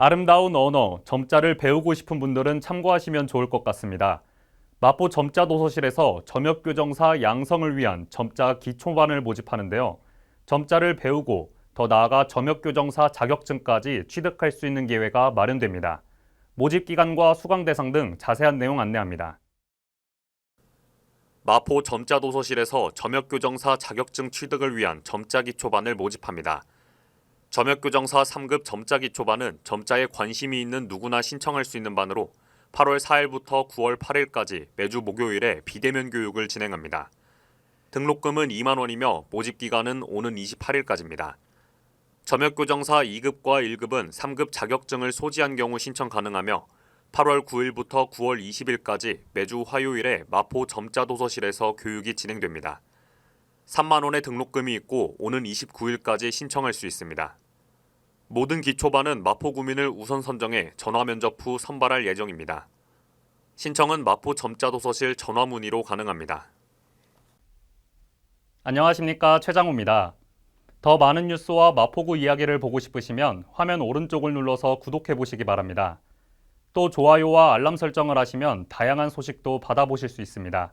아름다운 언어, 점자를 배우고 싶은 분들은 참고하시면 좋을 것 같습니다. 마포 점자 도서실에서 점역 교정사 양성을 위한 점자 기초반을 모집하는데요. 점자를 배우고 더 나아가 점역 교정사 자격증까지 취득할 수 있는 기회가 마련됩니다. 모집 기간과 수강 대상 등 자세한 내용 안내합니다. 마포 점자 도서실에서 점역 교정사 자격증 취득을 위한 점자 기초반을 모집합니다. 점역교정사 3급 점자 기초반은 점자에 관심이 있는 누구나 신청할 수 있는 반으로 8월 4일부터 9월 8일까지 매주 목요일에 비대면 교육을 진행합니다. 등록금은 2만 원이며 모집 기간은 오는 28일까지입니다. 점역교정사 2급과 1급은 3급 자격증을 소지한 경우 신청 가능하며 8월 9일부터 9월 20일까지 매주 화요일에 마포 점자 도서실에서 교육이 진행됩니다. 3만 원의 등록금이 있고 오는 29일까지 신청할 수 있습니다. 모든 기초반은 마포 구민을 우선 선정해 전화 면접 후 선발할 예정입니다. 신청은 마포 점자도서실 전화 문의로 가능합니다. 안녕하십니까 최장우입니다. 더 많은 뉴스와 마포구 이야기를 보고 싶으시면 화면 오른쪽을 눌러서 구독해 보시기 바랍니다. 또 좋아요와 알람 설정을 하시면 다양한 소식도 받아보실 수 있습니다.